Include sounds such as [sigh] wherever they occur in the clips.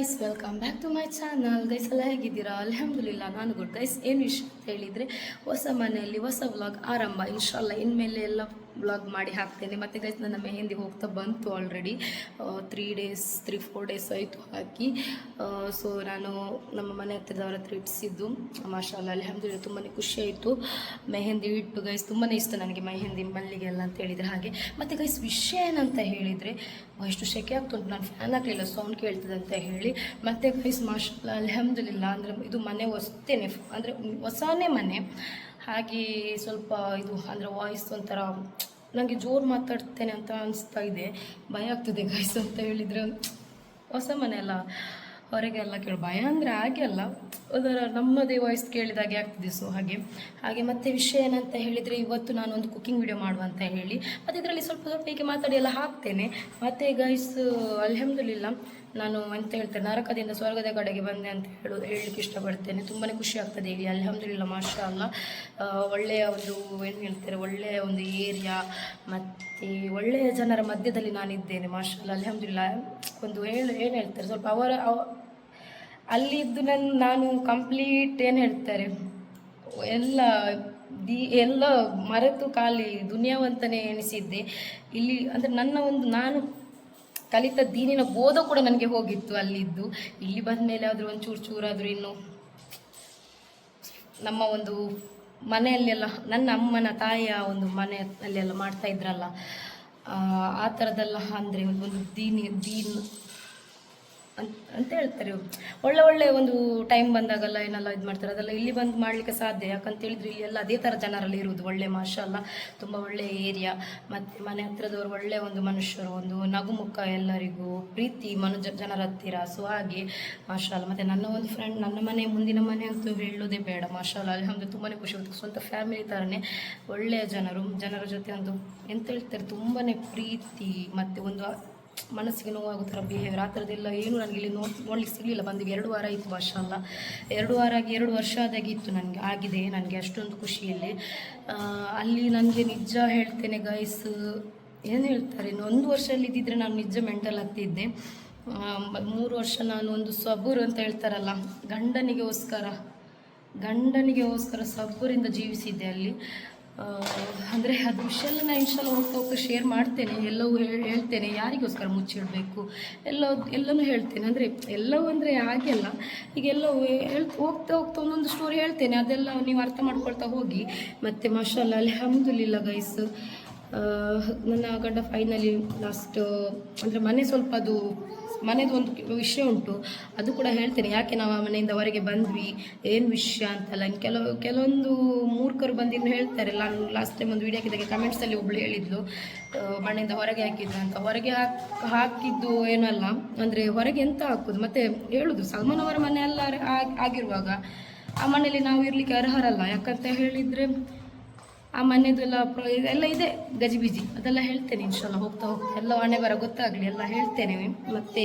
Guys welcome back to my channel guys ಎಲ್ಲ ಹೇಗಿದ್ದೀರಾ? ಅಲ್ಹಮ್ದುಲಿಲ್ಲ, ನಾನು ಗುಡ್ ಗೈಸ್ ಏನು ವಿಷಯ ಅಂತ ಹೇಳಿದರೆ, ಹೊಸ ಮನೆಯಲ್ಲಿ ಹೊಸ ವ್ಲಾಗ್ ಆರಂಭ. ಇನ್ಶಾಲ್ಲ ಇನ್ಮೇಲೆ ಎಲ್ಲ ವ್ಲಾಗ್ ಮಾಡಿ ಹಾಕ್ತೇನೆ. ಮತ್ತು ಗೈಸ್ ನನ್ನ ಮೆಹಂದಿ ಹೋಗ್ತಾ ಬಂತು already three days three four days ಆಯಿತು ಹಾಕಿ. ಸೊ ನಾನು ನಮ್ಮ ಮನೆ ಹತ್ತಿರದವರ ಹತ್ರ ಇಟ್ಟಿಸಿದ್ದು. ಮಾಶಾಲ ಅಲ್ಲಿ ತುಂಬಾ ಖುಷಿ ಆಯಿತು. ಮೆಹಂದಿ ಇಟ್ಟು ಗೈಸ್ ತುಂಬಾ ಇಷ್ಟ ನನಗೆ ಮೆಹೆಂದಿ ಮಲ್ಲಿಗೆ ಎಲ್ಲ ಅಂತ ಹೇಳಿದರೆ ಹಾಗೆ. ಮತ್ತು ಗೈಸ್ ವಿಷಯ ಏನಂತ ಹೇಳಿದರೆ ಎಷ್ಟು ಸೆಕೆ ಆಗ್ತುಂಟು, ನಾನು ಫ್ಯಾನ್ ಹಾಕಲಿಲ್ಲ ಸೌಂಡ್ ಕೇಳ್ತದೆ ಅಂತ ಹೇಳಿ. ಮತ್ತು ಗೈಸ್ ಮಾಶಾಲ್ಲ ಅಲ್ಹಮ್ದುಲಿಲ್ಲ ಅಂದರೆ ಇದು ಮನೆ ಹೊಸ್ತೇನೆ. ಅಂದರೆ ಹೊಸನೇ ಮನೆ. ಹಾಗೆ ಸ್ವಲ್ಪ ಇದು, ಅಂದರೆ ವಾಯ್ಸ್ ಒಂಥರ ನನಗೆ ಜೋರು ಮಾತಾಡ್ತೇನೆ ಅಂತ ಅನಿಸ್ತಾ ಇದೆ. ಭಯ ಆಗ್ತದೆ ಗೈಸ್ ಅಂತ ಹೇಳಿದರೆ. ಹೊಸ ಮನೆ ಅಲ್ಲ. ಹೊರಗೆಲ್ಲ ಕೇಳಿ. ಭಯ ಅಂದರೆ ಹಾಗೆ ಅಲ್ಲ. ಅದರ ನಮ್ಮದೇ ವಾಯ್ಸ್ ಕೇಳಿದಾಗೆ ಆಗ್ತದೆ. ಸೊ ಹಾಗೆ. ಹಾಗೆ ಮತ್ತೆ ವಿಷಯ ಏನಂತ ಹೇಳಿದರೆ ಇವತ್ತು ನಾನು ಒಂದು ಕುಕಿಂಗ್ ವಿಡಿಯೋ ಮಾಡುವ ಅಂತ ಹೇಳಿ. ಮತ್ತು ಇದರಲ್ಲಿ ಸ್ವಲ್ಪ ಸ್ವಲ್ಪ ಹೀಗೆ ಮಾತಾಡಿ ಎಲ್ಲ ಹಾಕ್ತೇನೆ. ಮತ್ತು ಗೈಸ್ ಅಲ್ಹಮ್ದುಲಿಲ್ಲ. ನಾನು ಅಂತ ಹೇಳ್ತೇನೆ ನರಕದಿಂದ ಸ್ವರ್ಗದ ಕಡೆಗೆ ಬಂದೆ ಅಂತ ಹೇಳು, ಹೇಳಲಿಕ್ಕೆ ಇಷ್ಟಪಡ್ತೇನೆ. ತುಂಬಾ ಖುಷಿ ಆಗ್ತದೆ ಇಲ್ಲಿ. ಅಲ್ಹಮ್ದುಲಿಲ್ಲ ಮಾಷಾ ಅಲ್ಲ ಒಳ್ಳೆಯ ಒಂದು, ಏನು ಹೇಳ್ತಾರೆ, ಒಳ್ಳೆಯ ಒಂದು ಏರಿಯಾ, ಮತ್ತು ಒಳ್ಳೆಯ ಜನರ ಮಧ್ಯದಲ್ಲಿ ನಾನಿದ್ದೇನೆ ಮಾಷಾ ಅಲ್ಲ ಅಲ್ಹಮ್ದುಲಿಲ್ಲ. ಒಂದು ಹೇಳು ಏನು ಹೇಳ್ತಾರೆ, ಸ್ವಲ್ಪ ಅವರ, ಅವ- ಅಲ್ಲಿದ್ದು ನನ್ನ ನಾನು ಕಂಪ್ಲೀಟ್ ಏನು ಹೇಳ್ತಾರೆ, ಎಲ್ಲ ದಿ, ಎಲ್ಲ ಮರೆತು ಖಾಲಿ ದುನಿಯಾವಂತನೇ ಎಣಿಸಿದ್ದೆ. ಇಲ್ಲಿ, ಅಂದರೆ ನನ್ನ ಒಂದು, ನಾನು ಕಲಿತ ದೀನಿನ ಬೋಧ ಕೂಡ ನನಗೆ ಹೋಗಿತ್ತು ಅಲ್ಲಿದ್ದು. ಇಲ್ಲಿ ಬಂದ ಮೇಲೆ ಆದರೂ ಒಂದು ಚೂರು ಚೂರಾದರೂ ಇನ್ನು ನಮ್ಮ ಒಂದು ಮನೆಯಲ್ಲೆಲ್ಲ ನನ್ನ ಅಮ್ಮನ ತಾಯಿಯ ಒಂದು ಮನೆಯಲ್ಲೆಲ್ಲ ಮಾಡ್ತಾ ಇದ್ರಲ್ಲ ಆ, ಆ ಥರದ್ದೆಲ್ಲ ಅಂದರೆ ಒಂದು ದೀನಿ ದೀನ್ ಅಂತ ಹೇಳ್ತಾರೆ ಒಳ್ಳೆ ಒಳ್ಳೆ ಒಂದು ಟೈಮ್ ಬಂದಾಗೆಲ್ಲ ಏನೆಲ್ಲ ಇದು ಮಾಡ್ತಾರೆ, ಅದೆಲ್ಲ ಇಲ್ಲಿ ಬಂದು ಮಾಡಲಿಕ್ಕೆ ಸಾಧ್ಯ. ಯಾಕಂತ ಹೇಳಿದ್ರೆ ಇಲ್ಲಿ ಎಲ್ಲ ಅದೇ ಥರ ಜನರಲ್ಲಿ ಇರುವುದು. ಒಳ್ಳೆ ಮಾಷಲ್ಲ, ತುಂಬ ಒಳ್ಳೆ ಏರಿಯಾ ಮತ್ತು ಮನೆ ಹತ್ರದವರು ಒಳ್ಳೆ ಒಂದು ಮನುಷ್ಯರು, ಒಂದು ನಗುಮುಖ ಎಲ್ಲರಿಗೂ, ಪ್ರೀತಿ ಮನುಜ ಜನರ ಹತ್ತಿರ. ಸೊ ಹಾಗೆ ಮಾಷಲ್ಲ. ಮತ್ತು ನನ್ನ ಒಂದು ಫ್ರೆಂಡ್ ನನ್ನ ಮನೆ ಮುಂದಿನ ಮನೆ ಅಂತೂ ಹೇಳೋದೇ ಬೇಡ ಮಷಾಲ ಅಲ್ಲಿ ಅಂದರೆ ತುಂಬಾ ಖುಷಿ ಆಗುತ್ತೆ. ಸ್ವಂತ ಫ್ಯಾಮಿಲಿ ಥರನೇ ಒಳ್ಳೆಯ ಜನರು, ಜನರ ಜೊತೆ ಒಂದು ಎಂತ ಹೇಳ್ತಾರೆ ತುಂಬಾ ಪ್ರೀತಿ, ಮತ್ತು ಒಂದು ಮನಸ್ಸಿಗೆ ನೋವಾಗೋ ಥರ ಬಿಹೇವಿಯರ್ ಆ ಥರದ್ದೆಲ್ಲ ಏನು ನನಗೆ ಇಲ್ಲಿ ನೋಡ್, ನೋಡ್ಲಿಕ್ಕೆ ಸಿಗಲಿಲ್ಲ. ಬಂದಿಗೆ ಎರಡು ವಾರ ಆಯಿತು ವರ್ಷ ಅಲ್ಲ ಎರಡು ವಾರ ಆಗಿ ಎರಡು ವರ್ಷ ಆದಾಗಿ ಇತ್ತು ನನಗೆ, ಆಗಿದೆ ನನಗೆ ಅಷ್ಟೊಂದು ಖುಷಿಯಲ್ಲಿ. ಅಲ್ಲಿ ನನಗೆ ನಿಜ ಹೇಳ್ತೇನೆ ಗೈಸ್ ಏನು ಹೇಳ್ತಾರೆ? ಒಂದು ವರ್ಷದಲ್ಲಿ ಇದ್ದಿದ್ರೆ ನಾನು ನಿಜ ಮೆಂಟಲ್ ಆಗ್ತಿದ್ದೆ. ಮೂರು ವರ್ಷ ನಾನು ಒಂದು ಸಬೂರು ಅಂತ ಹೇಳ್ತಾರಲ್ಲ, ಗಂಡನಿಗೋಸ್ಕರ ಗಂಡನಿಗೋಸ್ಕರ ಸಬ್ಬೂರಿಂದ ಜೀವಿಸಿದ್ದೆ ಅಲ್ಲಿ. ಅಂದರೆ ಅದು ವಿಷಯ ಎಲ್ಲ ನಾನು ಇನ್ಸ್ಟಾಲ್ ಹೋಗ್ತಾ ಹೋಗ್ತಾ ಶೇರ್ ಮಾಡ್ತೇನೆ, ಎಲ್ಲವೂ ಹೇಳ್- ಹೇಳ್ತೇನೆ, ಯಾರಿಗೋಸ್ಕರ ಮುಚ್ಚಿಡಬೇಕು, ಎಲ್ಲ, ಎಲ್ಲನೂ ಹೇಳ್ತೇನೆ. ಅಂದರೆ ಎಲ್ಲವೂ ಅಂದರೆ ಹಾಗೆ ಅಲ್ಲ, ಈಗ ಎಲ್ಲವೂ ಹೇಳ್, ಹೋಗ್ತಾ ಹೋಗ್ತಾ ಒಂದೊಂದು ಸ್ಟೋರಿ ಹೇಳ್ತೇನೆ, ಅದೆಲ್ಲ ನೀವು ಅರ್ಥ ಮಾಡ್ಕೊಳ್ತಾ ಹೋಗಿ. ಮತ್ತು ಮಶಾಲ ಅಲ್ಹಮ್ದುಲಿಲ್ಲ ಗೈಸ್ ನನ್ನ ಗಂಡ ಫೈನಲಿ ಲಾಸ್ಟ್ ಅಂದರೆ ಮನೆ ಸ್ವಲ್ಪ ಅದು ಮನೆದು ಒಂದು ವಿಷಯ ಉಂಟು, ಅದು ಕೂಡ ಹೇಳ್ತೇನೆ. ಯಾಕೆ ನಾವು ಆ ಮನೆಯಿಂದ ಹೊರಗೆ ಬಂದ್ವಿ? ಏನು ವಿಷಯ ಅಂತಲ್ಲ. ಕೆಲವು, ಕೆಲವೊಂದು ಮೂರ್ಖರು ಬಂದಿನ್ನು ಹೇಳ್ತಾರೆ. ನಾನು ಲಾಸ್ಟ್ ಟೈಮ್ ಒಂದು ವಿಡಿಯೋ ಹಾಕಿದಾಗ ಕಮೆಂಟ್ಸಲ್ಲಿ ಒಬ್ಳು ಹೇಳಿದ್ಲು ಮನೆಯಿಂದ ಹೊರಗೆ ಹಾಕಿದ್ರು ಅಂತ. ಹೊರಗೆ ಹಾಕಿ, ಹಾಕಿದ್ದು ಏನಲ್ಲ ಅಂದರೆ ಹೊರಗೆ ಎಂತ ಹಾಕೋದು? ಮತ್ತೆ ಹೇಳುದು, ಸಲ್ಮಾನ್ ಅವರ ಮನೆ ಎಲ್ಲ ಆಗಿರುವಾಗ ಆ ಮನೆಯಲ್ಲಿ ನಾವು ಇರಲಿಕ್ಕೆ ಅರ್ಹರಲ್ಲ. ಯಾಕಂತ ಹೇಳಿದರೆ ಆ ಮನೆದೆಲ್ಲ ಪ್ರ- ಎಲ್ಲ ಇದೆ ಗಜಿಬಿಜಿ ಅದೆಲ್ಲ ಹೇಳ್ತೇನೆ ಇನ್ಶಾಲ್ಲ ಹೋಗ್ತಾ ಹೋಗ್ತಾ. ಎಲ್ಲ ಹಣೆ ಬರ ಗೊತ್ತಾಗಲಿ, ಎಲ್ಲ ಹೇಳ್ತೇನೆ ಮತ್ತು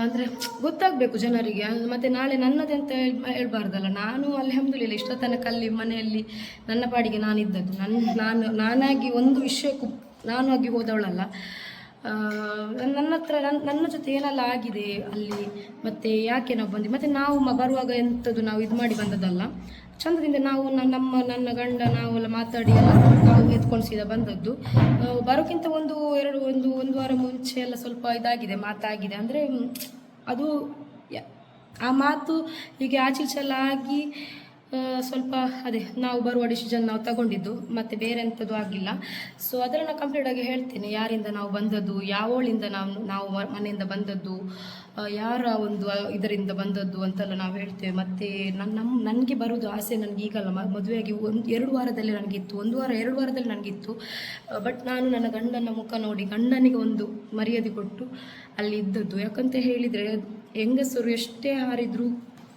ಅಂದರೆ ಗೊತ್ತಾಗಬೇಕು ಜನರಿಗೆ. ಮತ್ತು ನಾಳೆ ನನ್ನದೇ ಅಂತ ಹೇಳಬಾರ್ದಲ್ಲ. ನಾನು ಅಲ್ಹಮ್ದುಲಿಲ್ಲ, ಇಷ್ಟ ತನಕ ಅಲ್ಲಿ ಮನೆಯಲ್ಲಿ ನನ್ನ ಪಾಡಿಗೆ ನಾನಿದ್ದದ್ದು. ನನ್ನ ನಾನು, ನಾನಾಗಿ ಒಂದು ವಿಷಯಕ್ಕೂ ನಾನು ಆಗಿ ಹೋದವಳಲ್ಲ. ನನ್ನ ಹತ್ರ ನನ್ನ ನನ್ನ ಜೊತೆ ಏನೆಲ್ಲ ಆಗಿದೆ ಅಲ್ಲಿ? ಮತ್ತು ಯಾಕೆ ನಾವು ಬಂದ್ವಿ? ಮತ್ತು ನಾವು ಮ, ಬರುವಾಗ ಎಂಥದ್ದು ನಾವು ಇದು ಮಾಡಿ ಬಂದದ್ದಲ್ಲ? ಚಂದದಿಂದ ನಾವು ನಮ್ಮ, ನನ್ನ ಗಂಡ, ನಾವೆಲ್ಲ ಮಾತಾಡಿ ಎಲ್ಲ ನಾವು ಎತ್ಕೊಂಡು ಸೀದಾ ಬಂದದ್ದು ಬರೋಕ್ಕಿಂತ ಒಂದು ಎರಡು, ಒಂದು ಒಂದು ವಾರ ಮುಂಚೆ ಎಲ್ಲ ಸ್ವಲ್ಪ ಇದಾಗಿದೆ, ಮಾತಾಗಿದೆ. ಅಂದರೆ ಅದು ಆ ಮಾತು ಹೀಗೆ ಆಚೆ ಈಚೆ ಆಗಿ ಸ್ವಲ್ಪ ಅದೇ ನಾವು ಬರುವ ಡಿಸಿಷನ್ ನಾವು ತಗೊಂಡಿದ್ದು. ಮತ್ತು ಬೇರೆ ಎಂಥದ್ದು ಆಗಿಲ್ಲ. ಸೊ ಅದನ್ನು ಕಂಪ್ಲೀಟಾಗಿ ಹೇಳ್ತೇನೆ. ಯಾರಿಂದ ನಾವು ಬಂದದ್ದು, ಯಾವಳಿಂದ ನಾವು ನಾವು ಮನೆಯಿಂದ ಬಂದದ್ದು ಯಾರ ಒಂದು ಇದರಿಂದ ಬಂದದ್ದು ಅಂತೆಲ್ಲ ನಾವು ಹೇಳ್ತೇವೆ. ಮತ್ತು ನನ್ನ ನಮ್ಮ ನನಗೆ ಬರೋದು ಆಸೆ ನನಗೆ ಈಗಲ್ಲ. ಮದುವೆಯಾಗಿ ಒಂದು, ಎರಡು ವಾರದಲ್ಲಿ ನನಗಿತ್ತು. ಒಂದು ವಾರ, ಎರಡು ವಾರದಲ್ಲಿ ನನಗಿತ್ತು. ಬಟ್ ನಾನು ನನ್ನ ಗಂಡನ ಮುಖ ನೋಡಿ, ಗಂಡನಿಗೆ ಒಂದು ಮರ್ಯಾದೆ ಕೊಟ್ಟು ಅಲ್ಲಿ ಇದ್ದದ್ದು. ಯಾಕಂತ ಹೇಳಿದರೆ, ಹೆಂಗಸರು ಎಷ್ಟೇ ಹಾರಿದ್ರು,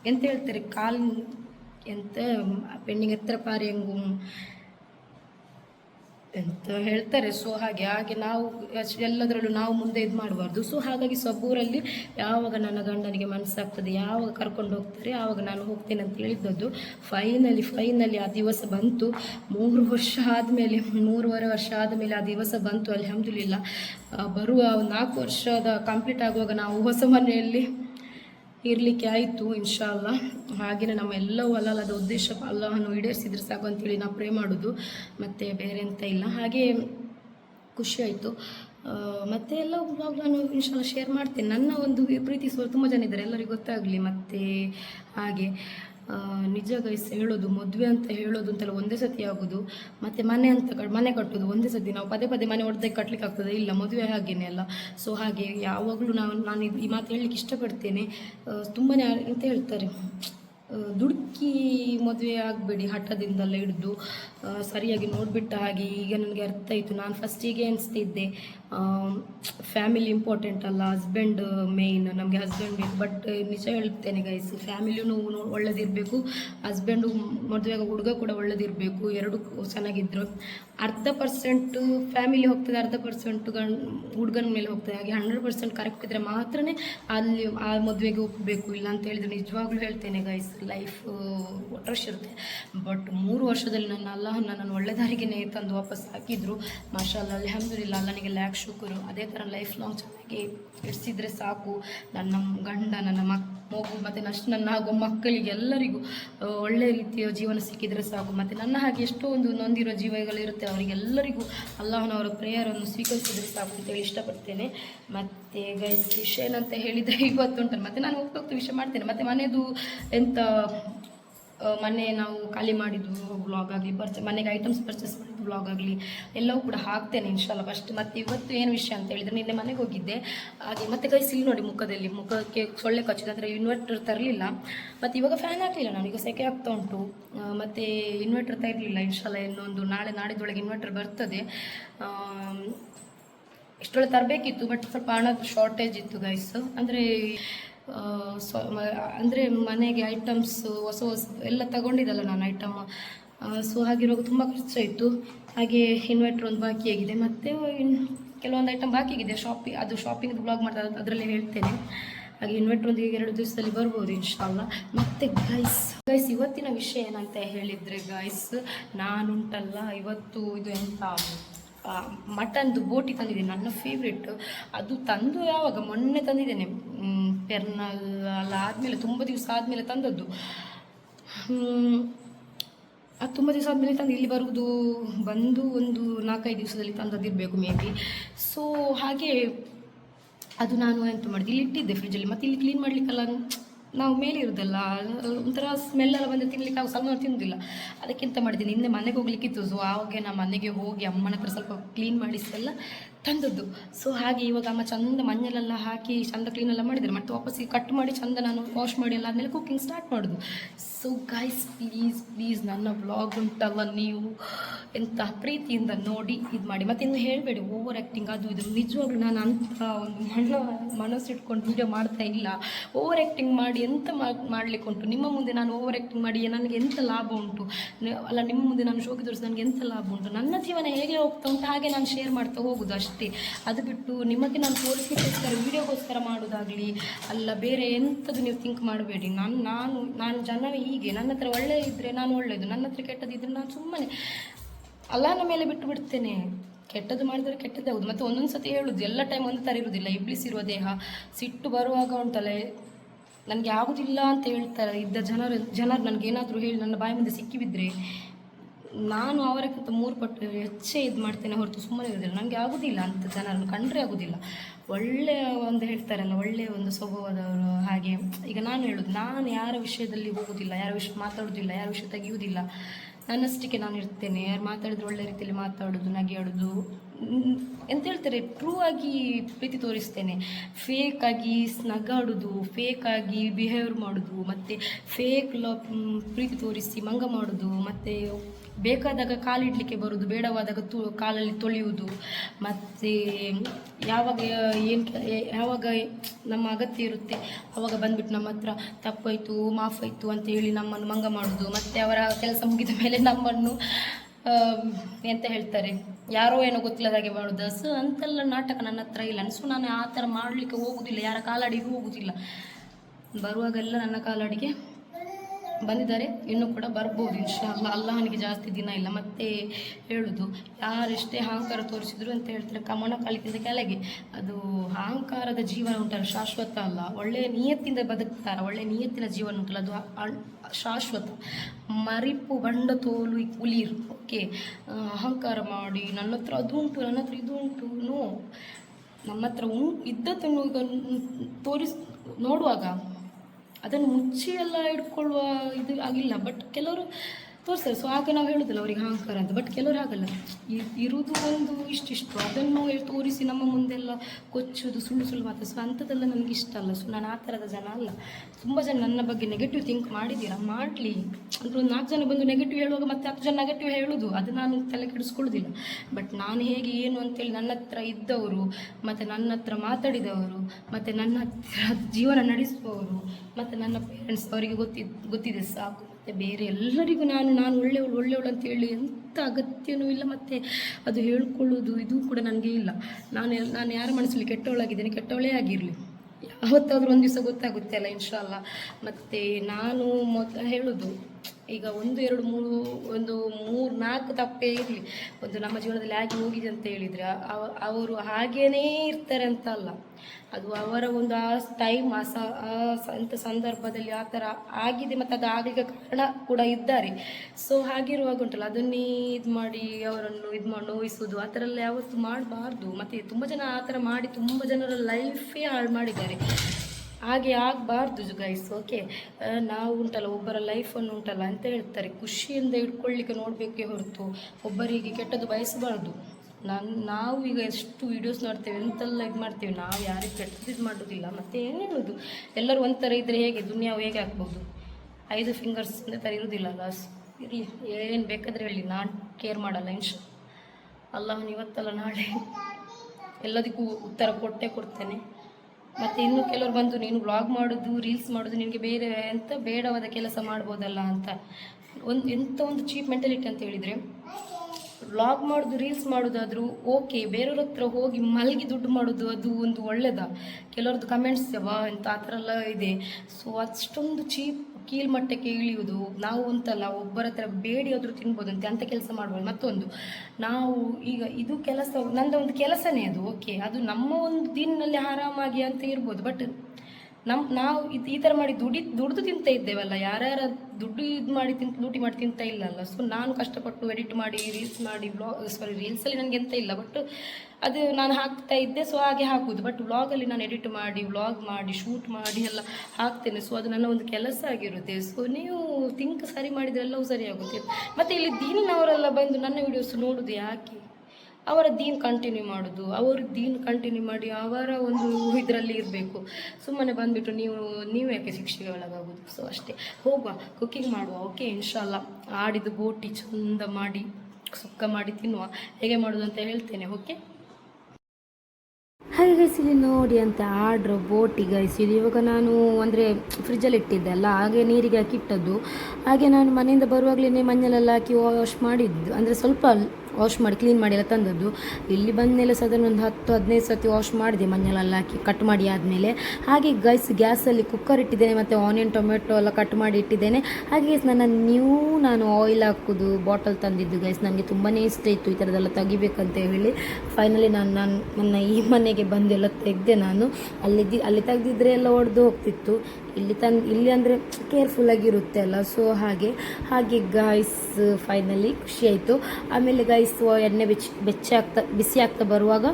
ಎಂತ ಹೇಳ್ತಾರೆ, ಕಾಲು ಎಂತ ಪೆಣ್ಣಿಗೆ ಎತ್ತರ ಪಾರಿ ಹೆಂಗು ಎಂತ ಹೇಳ್ತಾರೆ. ಸೊ ಹಾಗೆ ಹಾಗೆ ನಾವು ಎಲ್ಲದರಲ್ಲೂ ನಾವು ಮುಂದೆ ಇದು ಮಾಡಬಾರ್ದು. ಸೊ ಹಾಗಾಗಿ ಸಬ್ಬೂರಲ್ಲಿ ಯಾವಾಗ ನನ್ನ ಗಂಡನಿಗೆ ಮನಸ್ಸಾಗ್ತದೆ ಯಾವಾಗ ಕರ್ಕೊಂಡು ಹೋಗ್ತಾರೆ ಆವಾಗ ನಾನು ಹೋಗ್ತೇನೆ ಅಂತ ಹೇಳಿದ್ದದ್ದು. ಫೈನಲಿ ಫೈನಲಿ ಆ ದಿವಸ ಬಂತು. ಮೂರು ವರ್ಷ ಆದಮೇಲೆ ಮೂರುವರೆ ವರ್ಷ ಆದಮೇಲೆ ಆ ದಿವಸ ಬಂತು. ಅಲ್ಹಮ್ದುಲಿಲ್ಲ. ಆ, ಬರುವ ನಾಲ್ಕು ವರ್ಷದ ಕಂಪ್ಲೀಟ್ ಆಗುವಾಗ ನಾವು ಹೊಸ ಮನೆಯಲ್ಲಿ ಇರಲಿಕ್ಕೆ ಆಯಿತು ಇನ್ಶಾಲ್ಲ ಹಾಗೆಯೇ ನಮ್ಮ ಎಲ್ಲವೂ ಅಲ್ಲದ ಉದ್ದೇಶ ಅಲ್ಲವನ್ನು ಈಡೇರಿಸಿದ್ರೆ ಸಾಕು ಅಂತೇಳಿ ನಾವು ಪ್ರೇ ಮಾಡೋದು. ಮತ್ತು ಬೇರೆ ಅಂತ ಇಲ್ಲ. ಹಾಗೆ ಖುಷಿ ಆಯಿತು. ಮತ್ತು ಎಲ್ಲ ಬ್ಲಾಗ್ ನಾನು ಇನ್ಶಾಲ್ಲ ಶೇರ್ ಮಾಡ್ತೇನೆ. ನನ್ನ ಒಂದು ಪ್ರೀತಿಸುವ ತುಂಬ ಜನ ಇದ್ದಾರೆ. ಎಲ್ಲರಿಗೂ ಗೊತ್ತಾಗಲಿ. ಮತ್ತು ಹಾಗೆ ನಿಜ ಗೈಸ್ ಹೇಳೋದು, ಮದುವೆ ಅಂತ ಹೇಳೋದು ಅಂತೆಲ್ಲ ಒಂದೇ ಸತಿ ಆಗೋದು. ಮತ್ತು ಮನೆ ಅಂತ ಮನೆ ಕಟ್ಟೋದು ಒಂದೇ ಸತಿ. ನಾವು ಪದೇ ಪದೇ ಮನೆ ಒಡೆದೇ ಕಟ್ಟಲಿಕ್ಕೆ ಆಗ್ತದೆ. ಇಲ್ಲ, ಮದುವೆ ಹಾಗೇನೆ ಅಲ್ಲ. ಸೊ ಹಾಗೆ ಯಾವಾಗಲೂ ನಾನು ನಾನು ಈ ಮಾತು ಹೇಳಲಿಕ್ಕೆ ಇಷ್ಟಪಡ್ತೇನೆ. ತುಂಬಾ ಅಂತ ಹೇಳ್ತಾರೆ? ದುಡುಕಿ ಮದುವೆ ಆಗಬೇಡಿ ಹಠದಿಂದಲ್ಲ ಹಿಡಿದು ಸರಿಯಾಗಿ ನೋಡಿಬಿಟ್ಟ ಹಾಗೆ ಈಗ ನನಗೆ ಅರ್ಥ ಆಯಿತು. ನಾನು ಫಸ್ಟಿಗೆ ಅನಿಸ್ತಿದ್ದೆ ಫ್ಯಾಮಿಲಿ ಇಂಪಾರ್ಟೆಂಟ್ ಅಲ್ಲ ಹಸ್ಬೆಂಡ್ ಮೇಯ್ನ್ ನಮಗೆ ಹಸ್ಬೆಂಡ್ ಬೇಕು ಬಟ್ ನಿಜ ಹೇಳ್ತೇನೆ ಗೈಸ್ ಫ್ಯಾಮಿಲಿನೂ ಒಳ್ಳೇದಿರಬೇಕು ಹಸ್ಬೆಂಡು ಮದುವೆ ಹುಡುಗ ಕೂಡ ಒಳ್ಳೇದಿರಬೇಕು, ಎರಡು ಚೆನ್ನಾಗಿದ್ದರು ಅರ್ಧ ಪರ್ಸೆಂಟು ಫ್ಯಾಮಿಲಿ ಹೋಗ್ತದೆ, ಅರ್ಧ ಪರ್ಸೆಂಟು ಗಂಡ್, ಹುಡುಗನ ಮೇಲೆ ಹೋಗ್ತದೆ. ಹಾಗೆ ಹಂಡ್ರೆಡ್ ಪರ್ಸೆಂಟ್ ಕರೆಕ್ಟ್ ಇದ್ದರೆ ಮಾತ್ರನೇ ಅಲ್ಲಿ ಆ ಮದುವೆಗೆ ಒಪ್ಪಬೇಕು ಇಲ್ಲ ಅಂತ ಹೇಳಿದ್ರೆ ನಿಜವಾಗ್ಲೂ ಹೇಳ್ತೇನೆ ಗೈಸ್ ಲೈಫ್ ವರ್ಷ ಇರುತ್ತೆ. ಬಟ್ ಮೂರು ವರ್ಷದಲ್ಲಿ ನನ್ನ ಅಲ್ಲಾಹ ನನ್ನ ಒಳ್ಳೆ ದಾರಿಗೆನೇ ತಂದು ವಾಪಸ್ ಹಾಕಿದ್ರು. ಮಾಷಾಲ್ಲ ಅಲ್ಹಮ್ದುಲಿಲ್ಲ ಅಲ್ಲನಿಗೆ ಲ್ಯಾಕ್ ಶುಕ್ರು. ಅದೇ ಥರ ಲೈಫ್ ಲಾಂಗ್ ಚೆನ್ನಾಗಿ ಇರಿಸಿದ್ರೆ ಸಾಕು. ನನ್ನ ಗಂಡ, ನನ್ನ ಮಕ್, ಮಗು ಮತ್ತು ನಷ್ಟು ನನ್ನ ಮಕ್ಕಳಿಗೆ ಎಲ್ಲರಿಗೂ ಒಳ್ಳೆ ರೀತಿಯ ಜೀವನ ಸಿಕ್ಕಿದ್ರೆ ಸಾಕು. ಮತ್ತು ನನ್ನ ಹಾಗೆ ಎಷ್ಟೋ ಒಂದು ನೊಂದಿರೋ ಜೀವಗಳಿರುತ್ತೆ ಅವರಿಗೆಲ್ಲರಿಗೂ ಅಲ್ಲಾಹನವರ ಪ್ರೇಯರನ್ನು ಸ್ವೀಕರಿಸಿದರೆ ಸಾಕು ಅಂತೇಳಿ ಇಷ್ಟಪಡ್ತೇನೆ. ಮತ್ತು ಗೈಸ್ ವಿಷಯ ಏನಂತ ಹೇಳಿದರೆ [laughs] ಇವತ್ತುಂಟು. ಮತ್ತು ನಾನು ಹೋಗ್ತಾ ಹೋಗ್ತಾ ವಿಷಯ ಮಾಡ್ತೇನೆ. ಮತ್ತು ಮನೆಯದು ಎಂತ ಆ, ಮನೆ ನಾವು ಖಾಲಿ ಮಾಡಿದ್ದು ವ್ಲಾಗ್ ಆಗಲಿ ಪರ್ಚೆ ಮನೆಗೆ ಐಟಮ್ಸ್ ಪರ್ಚೇಸ್ ಮಾಡಿದ್ದು ವ್ಲಾಗ್ ಆಗಲಿ ಎಲ್ಲವೂ ಕೂಡ ಹಾಕ್ತೇನೆ ಇನ್ಶಾಲ್ಲ ಫಸ್ಟ್ ಮತ್ತು ಇವತ್ತು ಏನು ವಿಷಯ ಅಂತ ಹೇಳಿದರೆ ನಿನ್ನೆ ಮನೆಗೆ ಹೋಗಿದ್ದೆ. ಹಾಗೆ ಮತ್ತೆ ಕೈ ಸಿಲ್ ನೋಡಿ ಮುಖದಲ್ಲಿ ಮುಖಕ್ಕೆ ಸೊಳ್ಳೆ ಕಚ್ಚಿದೆ. ಅಂದರೆ ಇನ್ವರ್ಟರ್ ತರಲಿಲ್ಲ. ಮತ್ತು ಇವಾಗ ಫ್ಯಾನ್ ಹಾಕಲಿಲ್ಲ ನಾನು. ಈಗ ಸೆಕೆ ಆಗ್ತಾ ಉಂಟು. ಮತ್ತು ಇನ್ವರ್ಟರ್ ತರಲಿಲ್ಲ ಇನ್ಶಾಲ್ಲ ಇನ್ನೊಂದು ನಾಳೆ ನಾಡಿದ್ದೊಳಗೆ ಇನ್ವರ್ಟರ್ ಬರ್ತದೆ. ಇಷ್ಟೊಳಗೆ ತರಬೇಕಿತ್ತು ಬಟ್ ಸ್ವಲ್ಪ ಹಣದ ಶಾರ್ಟೇಜ್ ಇತ್ತು ಗೈಸ್ ಅಂದರೆ ಸ್ವ ಅಂದರೆ ಮನೆಗೆ ಐಟಮ್ಸು ಹೊಸ ಹೊಸ, ಎಲ್ಲ ತಗೊಂಡಿದ್ದಲ್ಲ ನಾನು ಐಟಮ್ ಸೊ ಹಾಗಿರುವಾಗ ತುಂಬ ಖರ್ಚಾಯಿತು. ಹಾಗೆ ಇನ್ವರ್ಟರ್ ಒಂದು ಬಾಕಿ ಆಗಿದೆ. ಮತ್ತು ಕೆಲವೊಂದು ಐಟಮ್ ಬಾಕಿ ಆಗಿದೆ. ಶಾಪಿ ಅದು ಶಾಪಿಂಗ್ ಬ್ಲಾಗ್ ಮಾಡ್ತಾ ಅದರಲ್ಲಿ ಹೇಳ್ತೇನೆ. ಹಾಗೆ ಇನ್ವರ್ಟರ್ ಒಂದು ಈಗ ಎರಡು ದಿವಸದಲ್ಲಿ ಬರ್ಬೋದು ಇನ್ಶಾಲ್ಲ ಮತ್ತು ಗೈಸ್ ಗೈಸ್ ಇವತ್ತಿನ ವಿಷಯ ಏನಂತ ಹೇಳಿದರೆ ಗೈಸ್ ನಾನುಂಟಲ್ಲ, ಇವತ್ತು ಇದು ಎಂತ ಮಟನ್ದು ಬೋಟಿ ತಂದಿದ್ದೀನಿ. ನನ್ನ ಫೇವ್ರೆಟ್ ಅದು ತಂದು ಯಾವಾಗ? ಮೊನ್ನೆ ತಂದಿದ್ದೇನೆ. ಮ್, ಅಲ್ಲ ಆದಮೇಲೆ ತುಂಬ ದಿವಸ ಆದಮೇಲೆ ತಂದದ್ದು. ಅದು ತುಂಬ ದಿವಸ ಆದಮೇಲೆ ತಂದು ಇಲ್ಲಿ ಬರುವುದು ಬಂದು ಒಂದು ನಾಲ್ಕೈದು ದಿವಸದಲ್ಲಿ ತಂದದಿರಬೇಕು ಮೇ ಬಿ ಸೊ ಹಾಗೆ ಅದು ನಾನು ಎಂತ ಮಾಡಿದೆ? ಇಲ್ಲಿ ಇಟ್ಟಿದ್ದೆ ಫ್ರಿಜ್ಜಲ್ಲಿ ಮತ್ತೆ ಇಲ್ಲಿ ಕ್ಲೀನ್ ಮಾಡಲಿಕ್ಕೆಲ್ಲ ನಾವು ಮೇಲೆ ಇರೋದಲ್ಲ ಒಂಥರ ಸ್ಮೆಲ್ ಎಲ್ಲ ಬಂದು ತಿನ್ಲಿಕ್ಕೆ ಸಣ್ಣ ಸ್ವಲ್ಪ ತಿನ್ನೋದಿಲ್ಲ ಅದಕ್ಕಿಂತ ಮಾಡಿದ್ದೀನಿ ನಿನ್ನೆ ಮನೆಗೆ ಹೋಗ್ಲಿಕ್ಕಿತ್ತು. ಸೊ ಆವಾಗ ನಾನು ಮನೆಗೆ ಹೋಗಿ ಅಮ್ಮನ ಹತ್ರ ಸ್ವಲ್ಪ ಕ್ಲೀನ್ ಮಾಡಿಸಿ ಎಲ್ಲ ತಂದದ್ದು. ಸೊ ಹಾಗೆ ಇವಾಗ ಅಮ್ಮ ಚಂದ ಮಣ್ಣೆಲ್ಲ ಹಾಕಿ, ಚಂದ ಕ್ಲೀನ್ ಎಲ್ಲ ಮತ್ತು ವಾಪಸ್ ಕಟ್ ಮಾಡಿ ಚಂದ ನಾನು ವಾಶ್ ಮಾಡಿ ಎಲ್ಲ ಆದಮೇಲೆ ಕುಕ್ಕಿಂಗ್ ಸ್ಟಾರ್ಟ್ ಮಾಡೋದು. ಸೊ ಗೈಸ್ ಪ್ಲೀಸ್ ಪ್ಲೀಸ್ ನನ್ನ ವ್ಲಾಗ್ ಉಂಟಲ್ಲ ನೀವು? ಎಂಥ ಪ್ರೀತಿಯಿಂದ ನೋಡಿ ಇದು ಮಾಡಿ. ಮತ್ತೆ ಇನ್ನು ಹೇಳಬೇಡಿ ಓವರ್ ಆ್ಯಕ್ಟಿಂಗ್ ಅದು ಇದು. ನಿಜವಾಗ್ಲೂ ನಾನು ಅಂಥ ಒಂದು ಮನ ಮನಸ್ಸಿಟ್ಕೊಂಡು ವೀಡಿಯೋ ಮಾಡ್ತಾ ಇಲ್ಲ. ಓವರ್ ಆ್ಯಕ್ಟಿಂಗ್ ಮಾಡಿ ಎಂತ ಮಾಡಲಿಕ್ಕೆ ಉಂಟು? ನಿಮ್ಮ ಮುಂದೆ ನಾನು ಓವರ್ ಆ್ಯಕ್ಟಿಂಗ್ ಮಾಡಿ ನನಗೆ ಎಂತ ಲಾಭ ಉಂಟು? ಅಲ್ಲ, ನಿಮ್ಮ ಮುಂದೆ ನಾನು ಶೋಕಿ ತೋರಿಸಿ ನನಗೆ ಎಂಥ ಲಾಭ ಉಂಟು? ನನ್ನ ಜೀವನ ಹೇಗೆ ಹೋಗ್ತಾ ಉಂಟು? ಹಾಗೆ ನಾನು ಶೇರ್ ಮಾಡ್ತಾ ಹೋಗೋದು ಅಷ್ಟೇ. ಅದು ಬಿಟ್ಟು ನಿಮಗೆ ನಾನು ತೋರಿಸ್ಲಿಕ್ಕೋಸ್ಕರ, ವೀಡಿಯೋಗೋಸ್ಕರ ಮಾಡೋದಾಗಲಿ, ಅಲ್ಲ ಬೇರೆ ಎಂಥದ್ದು ನೀವು ಥಿಂಕ್ ಮಾಡಬೇಡಿ. ನಾನು ನಾನು ನಾನು ಜನ ಹೀಗೆ. ನನ್ನ ಹತ್ರ ಒಳ್ಳೆ ಇದ್ದರೆ ನಾನು ಒಳ್ಳೆಯದು ನನ್ನ ಹತ್ರ ಕೆಟ್ಟದಿದ್ದರೆ ನಾನು ಸುಮ್ಮನೆ ಅಲ್ಲಾನ ಮೇಲೆ ಬಿಟ್ಟು ಬಿಡ್ತೇನೆ. ಕೆಟ್ಟದ್ದು ಮಾಡಿದರೆ ಕೆಟ್ಟದ್ದೇ ಹೌದು. ಮತ್ತು ಒಂದೊಂದು ಸತಿ ಹೇಳೋದು, ಎಲ್ಲ ಟೈಮ್ ಒಂದು ಥರ ಇರುವುದಿಲ್ಲ ಇಬ್ಲಿಸಿರುವ ದೇಹ, ಸಿಟ್ಟು ಬರುವಾಗ ಉಂಟಲ್ಲ, ನನಗೆ ಆಗೋದಿಲ್ಲ ಅಂತ ಹೇಳ್ತಾರೆ, ಇದ್ದ ಜನರು ಜನರು ನನಗೇನಾದರೂ ಹೇಳಿ ನನ್ನ ಬಾಯಿ ಮುಂದೆ ಸಿಕ್ಕಿ ಬಿದ್ದರೆ ನಾನು ಅವರಕ್ಕಿಂತ ಮೂರು ಪಟ್ಟು ಹೆಚ್ಚೇ ಇದು ಮಾಡ್ತೇನೆ ಹೊರತು ಸುಮ್ಮನೆ ಇರೋದಿಲ್ಲ. ನನಗೆ ಆಗೋದಿಲ್ಲ ಅಂತ ಜನರನ್ನು ಕಂಡ್ರೆ ಆಗೋದಿಲ್ಲ. ಒಳ್ಳೆಯ ಒಂದು ಹೇಳ್ತಾರಲ್ಲ ಒಳ್ಳೆಯ ಒಂದು ಸ್ವಭಾವದವರು ಹಾಗೆ. ಈಗ ನಾನು ಹೇಳೋದು ನಾನು ಯಾರ ವಿಷಯದಲ್ಲಿ ಹೋಗೋದಿಲ್ಲ ಯಾರ ವಿಷಯ ಮಾತಾಡೋದಿಲ್ಲ ಯಾರ ವಿಷಯ ತೆಗೆಯುವುದಿಲ್ಲ ನನ್ನಷ್ಟಕ್ಕೆ ನಾನು ಇರ್ತೇನೆ. ಯಾರು ಮಾತಾಡಿದ್ರೆ ಒಳ್ಳೆ ರೀತಿಯಲ್ಲಿ ಮಾತಾಡೋದು ನಗೆಯಾಡೋದು ಆಡೋದು ಎಂತ ಹೇಳ್ತಾರೆ ಟ್ರೂ ಆಗಿ ಪ್ರೀತಿ ತೋರಿಸ್ತೇನೆ. ಫೇಕ್ ಆಗಿ ನಗಾಡೋದು ಫೇಕ್ ಆಗಿ ಬಿಹೇವ್ ಮಾಡೋದು ಮತ್ತು ಫೇಕ್ ಲ ಮ್, ಪ್ರೀತಿ ತೋರಿಸಿ ಮಂಗ ಮಾಡೋದು ಮತ್ತು ಬೇಕಾದಾಗ ಕಾಲಿಡಲಿಕ್ಕೆ ಬರೋದು, ಬೇಡವಾದಾಗ ತು, ಕಾಲಲ್ಲಿ ತೊಳೆಯುವುದು ಮತ್ತು ಯಾವಾಗ ಏನು ಯಾವಾಗ ನಮ್ಮ ಅಗತ್ಯ ಇರುತ್ತೆ ಆವಾಗ ಬಂದ್ಬಿಟ್ಟು ನಮ್ಮ ಹತ್ರ ತಪ್ಪಾಯಿತು ಮಾಫಾಯಿತು ಅಂತ ಹೇಳಿ ನಮ್ಮನ್ನು ಮಂಗ ಮಾಡೋದು. ಮತ್ತು ಅವರ ಕೆಲಸ ಮುಗಿದ ಮೇಲೆ ನಮ್ಮನ್ನು ಎಂತ ಹೇಳ್ತಾರೆ, ಯಾರೋ ಏನೋ ಗೊತ್ತಿಲ್ಲದ ಹಾಗೆ ಮಾಡೋದು. ಸೊ, ಅಂತೆಲ್ಲ ನಾಟಕ ನನ್ನ ಹತ್ರ ಇಲ್ಲ. ಸೊ, ನಾನು ಆ ಥರ ಮಾಡಲಿಕ್ಕೆ ಹೋಗುದಿಲ್ಲ. ಯಾರ ಕಾಲಡಿಗೂ ಹೋಗುದಿಲ್ಲ. ಬರುವಾಗೆಲ್ಲ ನನ್ನ ಕಾಲಡಿಗೆ ಬಂದಿದ್ದಾರೆ. ಇನ್ನೂ ಕೂಡ ಬರ್ಬೋದು ಇನ್ಶಾ ಅಲ್ಲ ಅಲ್ಲಾಹನಿಗೆ ಜಾಸ್ತಿ ದಿನ ಇಲ್ಲ. ಮತ್ತೆ ಹೇಳುದು, ಯಾರೆಷ್ಟೇ ಅಹಂಕಾರ ತೋರಿಸಿದ್ರು ಅಂತ ಹೇಳ್ತಾರೆ ಕಮಣ ಕಾಲಿಕ್ಕಿಂತ ಕೆಳಗೆ. ಅದು ಅಹಂಕಾರದ ಜೀವನ ಉಂಟಲ್ಲ, ಶಾಶ್ವತ ಅಲ್ಲ. ಒಳ್ಳೆಯ ನಿಯತ್ತಿಂದ ಬದುಕ್ತಾರ, ಒಳ್ಳೆಯ ನಿಯತ್ತಿನ ಜೀವನ ಉಂಟಲ್ಲ, ಅದು ಶಾಶ್ವತ. ಮರಿಪು, ಬಂಡ ತೋಲು ಈ ಕುಲೀರು ಓಕೆ ಅಹಂಕಾರ ಮಾಡಿ, ನನ್ನ ಹತ್ರ ಅದು ಉಂಟು, ನನ್ನ ಹತ್ರ ಇದು ಉಂಟು. ನೋ. ನಮ್ಮ ಹತ್ರ ಉಂ ಇದ್ದ ತೋರಿಸ್ ನೋಡುವಾಗ ಅದನ್ನು ಮುಚ್ಚಿ ಎಲ್ಲ ಇಟ್ಕೊಳ್ಳುವ ಇದು ಆಗಿಲ್ಲ. ಬಟ್ ಕೆಲವರು ತೋರಿಸ್ತಾರೆ. ಸೊ ಆಗ ನಾವು ಹೇಳೋದಿಲ್ಲ ಅವರಿಗೆ ಅಹಂಕಾರ ಅಂತ. ಬಟ್ ಕೆಲವ್ರು ಹಾಗಲ್ಲ. ಇ- ಇರುವುದು ಒಂದು ಇಷ್ಟಿಷ್ಟು. ಅದನ್ನು ತೋರಿಸಿ ನಮ್ಮ ಮುಂದೆಲ್ಲ ಕೊಚ್ಚೋದು ಸುಳ್ಳು ಸುಳ್ಳು ಮಾತು ಸೊ ಅಂಥದ್ದೆಲ್ಲ ನನಗೆ ಇಷ್ಟ ಅಲ್ಲ. ಸೊ ನಾನು ಆ ಥರದ ಜನ ಅಲ್ಲ. ತುಂಬ ಜನ ನನ್ನ ಬಗ್ಗೆ ನೆಗೆಟಿವ್ ಥಿಂಕ್ ಮಾಡಿದ್ದೀರಾ? ಮಾಡಲಿ. ಅಂದ್ರೆ ಒಂದು ನಾಲ್ಕು ಜನ ಬಂದು ನೆಗೆಟಿವ್ ಹೇಳುವಾಗ ಮತ್ತೆ ಹತ್ತು ಜನ ನೆಗೆಟಿವ್ ಹೇಳೋದು. ಅದು ನಾನು ತಲೆ ಕೆಡಿಸ್ಕೊಳ್ಳೋದಿಲ್ಲ. ಬಟ್ ನಾನು ಹೇಗೆ ಏನು ಅಂತೇಳಿ ನನ್ನ ಹತ್ರ ಇದ್ದವರು, ಮತ್ತು ನನ್ನ ಹತ್ರ ಮಾತಾಡಿದವರು, ಮತ್ತು ನನ್ನ ಹತ್ರ ಜೀವನ ನಡೆಸುವವರು, ಮತ್ತು ನನ್ನ ಪೇರೆಂಟ್ಸ್ ಅವರಿಗೆ ಗೊತ್ತಿದ್, ಗೊತ್ತಿದೆ ಸಾಕು. ಮತ್ತು ಬೇರೆ ಎಲ್ಲರಿಗೂ ನಾನು ನಾನು ಒಳ್ಳೆಯವಳು ಒಳ್ಳೆಯವಳು ಅಂತ ಹೇಳಿ ಎಂಥ ಅಗತ್ಯನೂ ಇಲ್ಲ ಮತ್ತು ಅದು ಹೇಳ್ಕೊಳ್ಳೋದು ಇದು ಕೂಡ ನನಗೆ ಇಲ್ಲ. ನಾನು ನಾನು ಯಾರ ಮನಸ್ಸಲ್ಲಿ ಕೆಟ್ಟವಳಾಗಿದ್ದೇನೆ? ಕೆಟ್ಟವಳೇ ಆಗಿರಲಿ. ಯಾವತ್ತಾದರೂ ಒಂದು ದಿವಸ ಗೊತ್ತಾಗುತ್ತೆ ಅಲ್ಲ ಇನ್ಶಾಲ್ಲ ಮತ್ತು ನಾನು ಮೊದಲು ಹೇಳೋದು ಈಗ ಒಂದು, ಎರಡು, ಮೂರು, ಒಂದು, ಮೂರು, ನಾಲ್ಕು ತಪ್ಪೇ ಇರಲಿ. ಒಂದು ನಮ್ಮ ಜೀವನದಲ್ಲಿ ಆಗಿ ಹೋಗಿದೆ ಅಂತ ಹೇಳಿದರೆ ಅವ, ಅವರು ಹಾಗೇನೇ ಇರ್ತಾರೆ ಅಂತ ಅಲ್ಲ. ಅದು ಅವರ ಒಂದು ಆ ಟೈಮ್ ಆ ಸ ಅಂಥ ಸಂದರ್ಭದಲ್ಲಿ ಆ ಥರ ಆಗಿದೆ ಮತ್ತು ಅದು ಆಗಲಿಕ್ಕೆ ಕಾರಣ ಕೂಡ ಇದ್ದಾರೆ. ಸೊ ಹಾಗಿರುವಾಗ ಉಂಟಲ್ಲ, ಅದನ್ನೇ ಇದು ಮಾಡಿ ಅವರನ್ನು ಇದು ಮಾಡಿ ನೋಯಿಸೋದು ಆ ಥರ ಎಲ್ಲ ಯಾವತ್ತು ಮಾಡಬಾರ್ದು. ಮತ್ತು ತುಂಬ ಜನ ಆ ಥರ ಮಾಡಿ ತುಂಬ ಜನರ ಲೈಫೇ ಹಾಳು ಮಾಡಿದ್ದಾರೆ. ಹಾಗೆ ಆಗಬಾರ್ದು ಗೈಸ್ ಓಕೆ ನಾವು ಉಂಟಲ್ಲ, ಒಬ್ಬರ ಲೈಫನ್ನು ಉಂಟಲ್ಲ ಅಂತ ಹೇಳ್ತಾರೆ. ಖುಷಿಯಿಂದ ಇಟ್ಕೊಳ್ಳಿಕ್ಕೆ ನೋಡಬೇಕೇ ಹೊರತು ಒಬ್ಬರಿಗೆ ಕೆಟ್ಟದ್ದು ಬಯಸಬಾರ್ದು. ನಾನು, ನಾವು ಈಗ ಎಷ್ಟು ವೀಡಿಯೋಸ್ ನೋಡ್ತೇವೆ, ಎಂತೆಲ್ಲ ಇದು ಮಾಡ್ತೇವೆ, ನಾವು ಯಾರಿಗೆ ಕೆಟ್ಟದ್ದು ಇದು ಮಾಡೋದಿಲ್ಲ. ಮತ್ತು ಏನು ಹೇಳೋದು ಎಲ್ಲರೂ ಒಂಥರ ಇದ್ದರೆ ಹೇಗೆ? ದುನಿಯಾವು ಹೇಗೆ ಹಾಕ್ಬೋದು ಐದು ಫಿಂಗರ್ಸ್ ಥರ ಇರೋದಿಲ್ಲ ಲಾಸ್ ಇರಲಿ, ಏನು ಬೇಕಾದರೆ ಹೇಳಿ. ನಾನು ಕೇರ್ ಮಾಡಲ್ಲ, ಇನ್ಶ ಅಲ್ಲ ಇವತ್ತಲ್ಲ ನಾಳೆ ಎಲ್ಲದಕ್ಕೂ ಉತ್ತರ ಕೊಟ್ಟೇ ಕೊಡ್ತೇನೆ. ಮತ್ತು ಇನ್ನು ಕೆಲವರು ಬಂದು, ನೀನು ವ್ಲಾಗ್ ಮಾಡೋದು ರೀಲ್ಸ್ ಮಾಡೋದು ನಿನಗೆ ಬೇರೆ ಅಂತ ಬೇಡವಾದ ಕೆಲಸ ಮಾಡ್ಬೋದಲ್ಲ ಅಂತ. ಒಂದು ಎಂಥ ಒಂದು ಚೀಪ್ ಮೆಂಟಲಿಟಿ ಅಂತ ಹೇಳಿದರೆ ವ್ಲಾಗ್ ಮಾಡೋದು ರೀಲ್ಸ್ ಮಾಡೋದಾದರೂ ಓಕೆ ಬೇರೆಯವ್ರ ಹತ್ರ ಹೋಗಿ ಮಲಗಿ ದುಡ್ಡು ಮಾಡೋದು ಅದು ಒಂದು ಒಳ್ಳೇದ? ಕೆಲವ್ರದ್ದು ಕಮೆಂಟ್ಸ್ ವಾ ಅಂತ ಆ ಥರ ಎಲ್ಲ ಇದೆ. ಸೊ ಅಷ್ಟೊಂದು ಚೀಪ್ ಕೀಳ್ಮಟ್ಟಕ್ಕೆ ಇಳಿಯುವುದು, ನಾವು ಅಂತಲ್ಲ ಒಬ್ಬರ ಹತ್ರ ಬೇಡಿ ಆದರೂ ತಿನ್ಬೋದಂತೆ ಅಂತ ಕೆಲಸ ಮಾಡ್ಬೋದು ಮತ್ತೊಂದು, ನಾವು ಈಗ ಇದು ಕೆಲಸ, ನಂದು ಒಂದು ಕೆಲಸನೇ ಅದು ಓಕೆ ಅದು ನಮ್ಮ ಒಂದು ದಿನಲ್ಲಿ ಆರಾಮಾಗಿ ಅಂತ ಇರ್ಬೋದು ಬಟ್ ನಮ್ಮ ನಾವು ಈ ಥರ ಮಾಡಿ ದುಡಿ, ದುಡಿದು ತಿಂತ ಇದ್ದೇವಲ್ಲ, ಯಾರ್ಯಾರ ದುಡ್ಡು ಇದು ಮಾಡಿ ತಿಂತ, ಲೂಟಿ ಮಾಡಿ ತಿಂತ ಇಲ್ಲಲ್ಲ. ಸೊ ನಾನು ಕಷ್ಟಪಟ್ಟು ಎಡಿಟ್ ಮಾಡಿ ರೀಲ್ಸ್ ಮಾಡಿ ಬ್ಲಾಗ್ ಸಾರಿ ರೀಲ್ಸಲ್ಲಿ ನನಗೆ ಎಂತ ಇಲ್ಲ. ಬಟ್ ಅದು ನಾನು ಹಾಕ್ತಾ ಇದ್ದೆ ಸೊ ಹಾಗೆ ಹಾಕುವುದು. ಬಟ್ ವ್ಲಾಗಲ್ಲಿ ನಾನು ಎಡಿಟ್ ಮಾಡಿ ವ್ಲಾಗ್ ಮಾಡಿ ಶೂಟ್ ಮಾಡಿ ಎಲ್ಲ ಹಾಕ್ತೇನೆ. ಸೊ ಅದು ನನ್ನ ಒಂದು ಕೆಲಸ ಆಗಿರುತ್ತೆ. ಸೊ ನೀವು ತಿಂಕ್ ಸರಿ ಮಾಡಿದ್ರೆ ಎಲ್ಲವೂ ಸರಿ ಆಗುತ್ತೆ. ಮತ್ತು ಇಲ್ಲಿ ದೀನಿನವರೆಲ್ಲ ಬಂದು ನನ್ನ ವೀಡಿಯೋಸ್ ನೋಡೋದು ಯಾಕೆ? ಅವರ ದೀನ್ ಕಂಟಿನ್ಯೂ ಮಾಡೋದು, ಅವರು ದೀನ್ ಕಂಟಿನ್ಯೂ ಮಾಡಿ ಅವರ ಒಂದು ಇದರಲ್ಲಿ ಇರಬೇಕು. ಸುಮ್ಮನೆ ಬಂದುಬಿಟ್ಟು ನೀವು ನೀವು ಯಾಕೆ ಶಿಕ್ಷೆಗೆ ಒಳಗಾಗೋದು? ಸೊ ಅಷ್ಟೇ. ಹೋಗುವ ಕುಕ್ಕಿಂಗ್ ಮಾಡುವ. ಓಕೆ ಇನ್ಶಾಲ್ಲ ಆಡಿದ ಬೋಟಿ ಚಂದ ಮಾಡಿ, ಸುಕ್ಕ ಮಾಡಿ ತಿನ್ನುವ. ಹೇಗೆ ಮಾಡೋದು ಅಂತ ಹೇಳ್ತೇನೆ ಓಕೆ ಹಾಗೆ ಗೈಸ್ ಇಲ್ಲಿ ನೋಡಿ ಅಂತ ಆರ್ಡ್ರ್ ಬೋಟಿ ಗೈಸ್ ಇದು ಇವಾಗ ನಾನು ಅಂದರೆ ಫ್ರಿಜ್ಜಲ್ಲಿ ಇಟ್ಟಿದ್ದೆ ಅಲ್ಲ, ಹಾಗೆ ನೀರಿಗೆ ಹಾಕಿ ಇಟ್ಟದ್ದು. ಹಾಗೆ ನಾನು ಮನೆಯಿಂದ ಬರುವಾಗಲೇ ಮಂಜಲೆಲ್ಲ ಹಾಕಿ ವಾಶ್ ಮಾಡಿದ್ದು. ಅಂದರೆ ಸ್ವಲ್ಪ ವಾಶ್ ಮಾಡಿ ಕ್ಲೀನ್ ಮಾಡಿ ಎಲ್ಲ ತಂದದ್ದು. ಇಲ್ಲಿ ಬಂದಮೇಲೆ ಸದನ ಒಂದು ಹತ್ತು, ಹದಿನೈದು ಸತಿ ವಾಶ್ ಮಾಡಿದೆ ಮಣ್ಣಲ್ಲೆಲ್ಲ ಹಾಕಿ ಕಟ್ ಮಾಡಿ ಆದಮೇಲೆ. ಹಾಗೆ ಗೈಸ್ ಗ್ಯಾಸಲ್ಲಿ ಕುಕ್ಕರ್ ಇಟ್ಟಿದ್ದೇನೆ, ಮತ್ತು ಆನಿಯನ್ ಟೊಮೆಟೊ ಎಲ್ಲ ಕಟ್ ಮಾಡಿ ಇಟ್ಟಿದ್ದೇನೆ. ಹಾಗೆ ನನ್ನ ನ್ಯೂ ನಾನು ಆಯಿಲ್ ಹಾಕೋದು ಬಾಟಲ್ ತಂದಿದ್ದು ಗೈಸ್ ನನಗೆ ತುಂಬಾ ಇಷ್ಟ ಇತ್ತು ಈ ಥರದೆಲ್ಲ ತೆಗಿಬೇಕಂತ ಹೇಳಿ. ಫೈನಲಿ ನಾನು ನಾನು ನನ್ನ ಈ ಮನೆಗೆ ಬಂದೆಲ್ಲ ತೆಗೆದೆ ನಾನು. ಅಲ್ಲಿದ್ದಿ ಅಲ್ಲಿ ತೆಗೆದಿದ್ರೆ ಎಲ್ಲ ಒಡೆದು ಹೋಗ್ತಿತ್ತು. ಇಲ್ಲಿ ತಂದು, ಇಲ್ಲಿ ಅಂದರೆ ಕೇರ್ಫುಲ್ಲಾಗಿರುತ್ತೆ ಅಲ್ಲ? ಸೊ ಹಾಗೆ ಹಾಗೆ ಗಾಯ್ಸ್ ಫೈನಲಿ ಖುಷಿ ಆಯಿತು. ಆಮೇಲೆ ಗಾಯ್ಸ್ ಎಣ್ಣೆ ಬೆಚ್ಚ ಬೆಚ್ಚ ಆಗ್ತಾ, ಬಿಸಿ ಆಗ್ತಾ ಬರುವಾಗ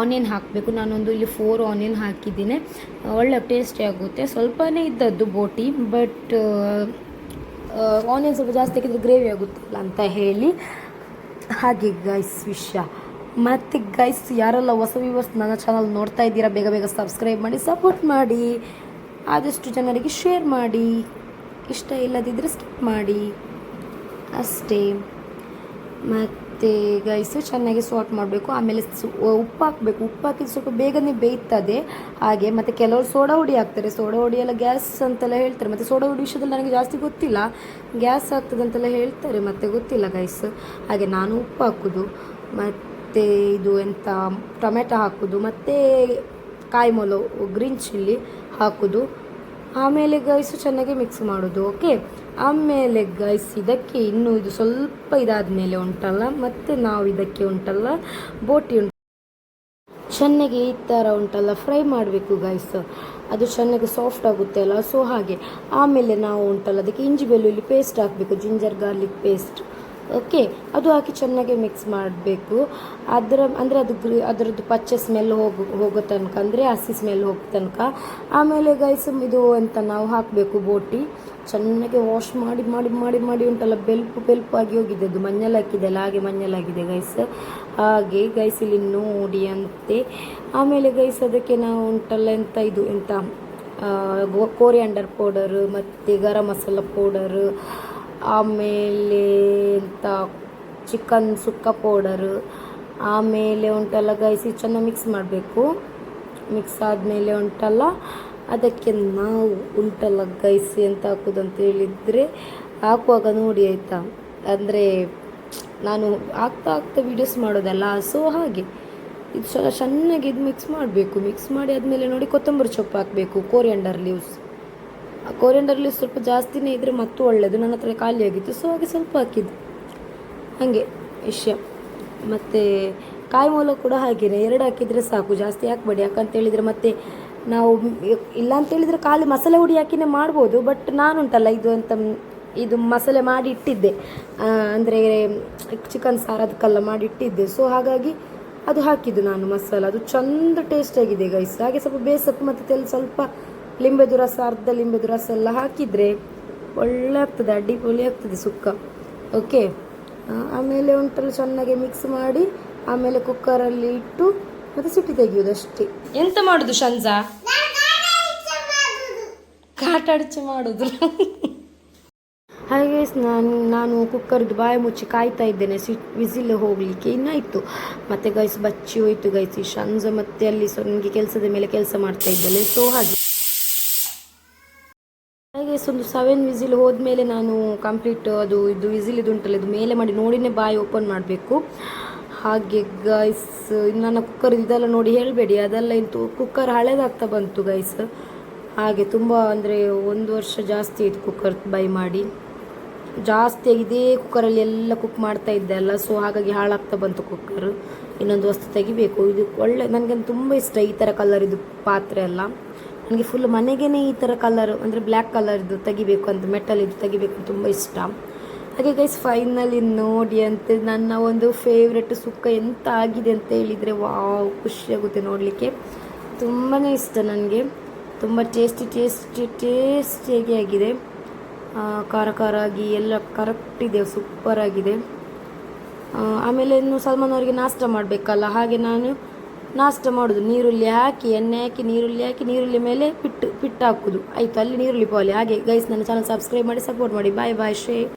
ಆನಿಯನ್ ಹಾಕಬೇಕು. ನಾನೊಂದು ಇಲ್ಲಿ ಫೋರ್ ಆನಿಯನ್ ಹಾಕಿದ್ದೀನಿ. ಒಳ್ಳೆ ಟೇಸ್ಟಿ ಆಗುತ್ತೆ. ಸ್ವಲ್ಪನೇ ಇದ್ದದ್ದು ಬೋಟಿ ಬಟ್ ಆನಿಯನ್ ಸ್ವಲ್ಪ ಜಾಸ್ತಿ ಹಾಕಿದ್ರೆ ಗ್ರೇವಿ ಆಗುತ್ತಲ್ಲ ಅಂತ ಹೇಳಿ. ಹಾಗೆ ಗಾಯ್ಸ್ ವಿಷಯ ಮತ್ತು ಗೈಸ್ ಯಾರೆಲ್ಲ ಹೊಸ ವ್ಯೂವರ್ಸ್ ನನ್ನ ಚಾನಲ್ ನೋಡ್ತಾ ಇದ್ದೀರಾ, ಬೇಗ ಬೇಗ ಸಬ್ಸ್ಕ್ರೈಬ್ ಮಾಡಿ ಸಪೋರ್ಟ್ ಮಾಡಿ. ಆದಷ್ಟು ಜನರಿಗೆ ಶೇರ್ ಮಾಡಿ. ಇಷ್ಟ ಇಲ್ಲದಿದ್ದರೆ ಸ್ಕಿಪ್ ಮಾಡಿ. ಅಷ್ಟೇ. ಮತ್ತು ಗೈಸು ಚೆನ್ನಾಗಿ ಸಾಲ್ಟ್ ಮಾಡಬೇಕು. ಆಮೇಲೆ ಉಪ್ಪು ಹಾಕಬೇಕು. ಉಪ್ಪು ಸ್ವಲ್ಪ ಬೇಗನೆ ಬೇಯ್ತದೆ. ಹಾಗೆ ಮತ್ತು ಕೆಲವರು ಸೋಡಾ ಹುಡಿ ಹಾಕ್ತಾರೆ. ಸೋಡಾ ಹುಡಿ ಗ್ಯಾಸ್ ಅಂತೆಲ್ಲ ಹೇಳ್ತಾರೆ. ಮತ್ತು ಸೋಡಾ ಹುಡಿ ವಿಷಯದಲ್ಲಿ ನನಗೆ ಜಾಸ್ತಿ ಗೊತ್ತಿಲ್ಲ. ಗ್ಯಾಸ್ ಆಗ್ತದಂತೆಲ್ಲ ಹೇಳ್ತಾರೆ. ಮತ್ತು ಗೊತ್ತಿಲ್ಲ ಗೈಸ್ ಹಾಗೆ ನಾನು ಉಪ್ಪು ಹಾಕೋದು. ಮತ್ತು ಇದು ಎಂತ, ಟೊಮೆಟೊ ಹಾಕೋದು. ಮತ್ತು ಕಾಯಿ ಮೊಲ ಗ್ರೀನ್ ಚಿಲ್ಲಿ ಹಾಕೋದು. ಆಮೇಲೆ ಗೈಸು ಚೆನ್ನಾಗಿ ಮಿಕ್ಸ್ ಮಾಡೋದು ಓಕೆ ಆಮೇಲೆ ಗೈಸ್ ಇದಕ್ಕೆ ಇನ್ನು ಇದು ಸ್ವಲ್ಪ ಇದಾದಮೇಲೆ ಉಂಟಲ್ಲ, ಮತ್ತು ನಾವು ಇದಕ್ಕೆ ಉಂಟಲ್ಲ, ಬೋಟಿ ಉಂಟು. ಚೆನ್ನಾಗಿ ಈ ಥರ ಉಂಟಲ್ಲ ಫ್ರೈ ಮಾಡಬೇಕು ಗೈಸ್ ಅದು ಚೆನ್ನಾಗಿ ಸಾಫ್ಟ್ ಆಗುತ್ತೆ ಅಲ್ಲ ಸೊ ಹಾಗೆ. ಆಮೇಲೆ ನಾವು ಉಂಟಲ್ಲ, ಅದಕ್ಕೆ ಇಂಜಿ ಬೆಳ್ಳುಳ್ಳಿ ಪೇಸ್ಟ್ ಹಾಕಬೇಕು ಜಿಂಜರ್ ಗಾರ್ಲಿಕ್ ಪೇಸ್ಟ್ ಓಕೆ ಅದು ಹಾಕಿ ಚೆನ್ನಾಗಿ ಮಿಕ್ಸ್ ಮಾಡಬೇಕು. ಅದರ, ಅಂದರೆ ಅದು ಗ್ರೀ, ಅದರದ್ದು ಪಚ್ಚೆ ಸ್ಮೆಲ್ ಹೋಗೋ ಹೋಗೋ ತನಕ, ಅಂದರೆ ಹಸಿ ಸ್ಮೆಲ್ ಹೋಗೋ ತನಕ. ಆಮೇಲೆ ಗೈಸ್ ಇದು ಅಂತ ನಾವು ಹಾಕಬೇಕು ಬೋಟಿ. ಚೆನ್ನಾಗಿ ವಾಶ್ ಮಾಡಿ ಮಾಡಿ ಮಾಡಿ ಮಾಡಿ ಉಂಟಲ್ಲ, ಬೆಲ್ಪು ಬೆಲ್ಪು ಆಗಿ ಹೋಗಿದೆ ಅದು ಅಲ್ಲ, ಹಾಗೆ ಮಂಜಲ್ ಆಗಿದೆ ಗೈಸ್ ಹಾಗೆ ಗೈಸ್ ಇಲ್ಲಿ ನೋಡಿ ಅಂತೆ. ಆಮೇಲೆ ಗೈಸ್ ಅದಕ್ಕೆ ನಾವು ಉಂಟಲ್ಲ ಎಂತ ಇದು, ಎಂತ ಕೋರಿಯಾಂಡರ್ ಪೌಡರ್ ಮತ್ತು ಗರಂ ಮಸಾಲ ಪೌಡರ್ ಆಮೇಲೆ ಎಂತ ಚಿಕನ್ ಸುಕ್ಕ ಪೌಡರ್ ಆಮೇಲೆ ಉಂಟಲ್ಲ ಗಾಯಿಸಿ ಚೆನ್ನಾಗಿ ಮಿಕ್ಸ್ ಮಾಡಬೇಕು. ಮಿಕ್ಸ್ ಆದಮೇಲೆ ಉಂಟಲ್ಲ ಅದಕ್ಕೆ ನಾವು ಉಂಟಲ್ಲ ಗಾಯಿಸಿ ಅಂತ ಹಾಕೋದು ಅಂತ ಹೇಳಿದರೆ ಹಾಕುವಾಗ ನೋಡಿ ಆಯಿತಾ? ಅಂದರೆ ನಾನು ಆಗ್ತಾ ಆಗ್ತಾ ವೀಡಿಯೋಸ್ ಮಾಡೋದಲ್ಲ ಸೊ ಹಾಗೆ. ಇದು ಚೆನ್ನಾಗಿ ಇದು ಮಿಕ್ಸ್ ಮಾಡಬೇಕು. ಮಿಕ್ಸ್ ಮಾಡಿ ಆದಮೇಲೆ ನೋಡಿ ಕೊತ್ತಂಬರಿ ಸೊಪ್ಪು ಹಾಕಬೇಕು ಕೋರಿಯಂಡರ್ ಲೀವ್ಸ್ ಕೋರಿಯಂಡರ್ ಲೀವ್ಸ್ ಸ್ವಲ್ಪ ಜಾಸ್ತಿನೇ ಇದ್ದರೆ ಮತ್ತೂ ಒಳ್ಳೆಯದು ನನ್ನ ಹತ್ರ ಖಾಲಿ ಆಗಿತ್ತು ಸೊ ಹಾಗೆ ಸ್ವಲ್ಪ ಹಾಕಿದ್ದು. ಹಾಗೆ ವಿಷಯ. ಮತ್ತು ಕಾಯಿ ಮೂಲ ಕೂಡ ಹಾಗೆಯೇ ಎರಡು ಹಾಕಿದರೆ ಸಾಕು, ಜಾಸ್ತಿ ಹಾಕ್ಬೇಡಿ. ಯಾಕಂತೇಳಿದರೆ ಮತ್ತು ನಾವು ಇಲ್ಲ ಅಂತೇಳಿದರೆ ಖಾಲಿ ಮಸಾಲೆ ಹುಡಿ ಹಾಕಿನೇ ಮಾಡ್ಬೋದು ಬಟ್ ನಾನುಂಟಲ್ಲ ಇದು ಅಂತ ಇದು ಮಸಾಲೆ ಮಾಡಿ ಇಟ್ಟಿದ್ದೆ. ಅಂದರೆ ಚಿಕನ್ ಸಾರು ಅದಕ್ಕೆಲ್ಲ ಮಾಡಿ ಇಟ್ಟಿದ್ದೆ. ಸೊ ಹಾಗಾಗಿ ಅದು ಹಾಕಿದ್ದು ನಾನು ಮಸಾಲ. ಅದು ಚಂದ ಟೇಸ್ಟ್ ಆಗಿದೆ ಗೈಸ್ ಹಾಗೆ ಸ್ವಲ್ಪ ಬೇಸಪ್ಪು ಮತ್ತು ತೆಲ್ ಸ್ವಲ್ಪ ಲಿಂಬೆದು ರಸ ಅರ್ಧ ಲಿಂಬೆದು ರಸ ಎಲ್ಲ ಹಾಕಿದರೆ ಒಳ್ಳೆ ಆಗ್ತದೆ ಅಡ್ಡಿಪೊಳಿ ಆಗ್ತದೆ ಸುಕ್ಕ. ಓಕೆ ಆಮೇಲೆ ಒಂಟಲ್ಲಿ ಚೆನ್ನಾಗಿ ಮಿಕ್ಸ್ ಮಾಡಿ ಆಮೇಲೆ ಕುಕ್ಕರಲ್ಲಿ ಇಟ್ಟು ಮತ್ತೆ ಸಿಟಿ ತೆಗೆಯೋದು ಅಷ್ಟೇ. ಎಂತ ಮಾಡುದು ಶಂಜಾ? ಕಾಟಾಡಿಚೆ ಮಾಡುದು. ಹಾಗೆ ನಾನು ನಾನು ಕುಕ್ಕರ್ದು ಬಾಯಿ ಮುಚ್ಚಿ ಕಾಯ್ತಾ ಇದ್ದೇನೆ ಸಿಟ್ ವಿಸಿಲ್ ಹೋಗಲಿಕ್ಕೆ. ಇನ್ನಾಯಿತು? ಮತ್ತೆ ಗೈಸ್ ಬಚ್ಚಿ ಹೋಯ್ತು ಗೈಸ್ ಈ ಶಂಜ ಮತ್ತೆ ಅಲ್ಲಿ ಸೊ ನನಗೆ ಕೆಲಸದ ಮೇಲೆ ಕೆಲಸ ಮಾಡ್ತಾ ಇದ್ದೇನೆ ಸೊ ಹಾಗೆ. ಹಾಗೆ ಒಂದು ಸೆವೆನ್ ವಿಸಿಲ್ ಹೋದ್ಮೇಲೆ ನಾನು ಕಂಪ್ಲೀಟ್ ಅದು, ಇದು ವಿಸಿಲ್ ಇದು ಉಂಟಲ್ಲ, ಇದು ಮೇಲೆ ಮಾಡಿ ನೋಡಿನೇ ಬಾಯಿ ಓಪನ್ ಮಾಡಬೇಕು. ಹಾಗೆ ಗೈಸ್ ನನ್ನ ಕುಕ್ಕರ್ ಇದೆಲ್ಲ ನೋಡಿ ಹೇಳಬೇಡಿ, ಅದೆಲ್ಲ ಇಂತು ಕುಕ್ಕರ್ ಹಳೇದಾಗ್ತಾ ಬಂತು ಗೈಸ್ ಹಾಗೆ ತುಂಬ ಅಂದರೆ ಒಂದು ವರ್ಷ ಜಾಸ್ತಿ ಆಯಿತು ಕುಕ್ಕರ್ ಬೈ ಮಾಡಿ. ಜಾಸ್ತಿ ಇದೇ ಕುಕ್ಕರಲ್ಲಿ ಎಲ್ಲ ಕುಕ್ ಮಾಡ್ತಾ ಇದ್ದೆ ಅಲ್ಲ ಸೊ ಹಾಗಾಗಿ ಹಾಳಾಗ್ತಾ ಬಂತು ಕುಕ್ಕರ್ ಇನ್ನೊಂದು ವಸ್ತು ತೆಗಿಬೇಕು. ಇದು ಒಳ್ಳೆ ನನಗೆ ತುಂಬ ಇಷ್ಟ ಈ ಥರ ಕಲರ್ ಇದು ಪಾತ್ರೆ ಎಲ್ಲ. ನನಗೆ ಫುಲ್ ಮನೆಗೇ ಈ ಥರ ಕಲರ್ ಅಂದರೆ ಬ್ಲ್ಯಾಕ್ ಕಲರ್ದು ತೆಗಿಬೇಕು ಅಂತ ಮೆಟಲ್ ಇದು ತೆಗಿಬೇಕು ತುಂಬ ಇಷ್ಟ. ಹಾಗೆ ಗೈಸ್ ಫೈನಲಿ ನೋಡಿ ಅಂತ, ನನ್ನ ಒಂದು ಫೇವ್ರೆಟ್ ಸುಕ್ಕ ಎಂತ ಆಗಿದೆ ಅಂತ ಹೇಳಿದರೆ ವಾವ್ ಖುಷಿಯಾಗುತ್ತೆ ನೋಡಲಿಕ್ಕೆ. ತುಂಬಾ ಇಷ್ಟ ನನಗೆ. ತುಂಬ ಟೇಸ್ಟಿ ಟೇಸ್ಟಿ ಟೇಸ್ಟಿಯಾಗಿ ಆಗಿದೆ. ಖಾರ ಖಾರ ಆಗಿ ಎಲ್ಲ ಕರೆಕ್ಟ್ ಇದೆ ಸೂಪರ್ ಆಗಿದೆ. ಆಮೇಲೆ ಇನ್ನು ಸಲ್ಮಾನ್ ಅವರಿಗೆ ನಾಷ್ಟ ಮಾಡಬೇಕಲ್ಲ, ಹಾಗೆ ನಾನು ನಾಷ್ಟ ಮಾಡೋದು. ನೀರುಳ್ಳಿ ಹಾಕಿ, ಎಣ್ಣೆ ಹಾಕಿ, ನೀರುಳ್ಳಿ ಹಾಕಿ, ನೀರುಳ್ಳಿ ಮೇಲೆ ಪಿಟ್ಟು ಪಿಟ್ಟು ಹಾಕೋದು ಆಯಿತು, ಅಲ್ಲಿ ನೀರುಳ್ಳಿ ಪಾಲಿ. ಹಾಗೆ ಗೈಸ್ ನನ್ನ ಚಾನಲ್ ಸಬ್ಸ್ಕ್ರೈಬ್ ಮಾಡಿ ಸಪೋರ್ಟ್ ಮಾಡಿ. ಬಾಯ್ ಬಾಯ್ ಶ್ರೇ.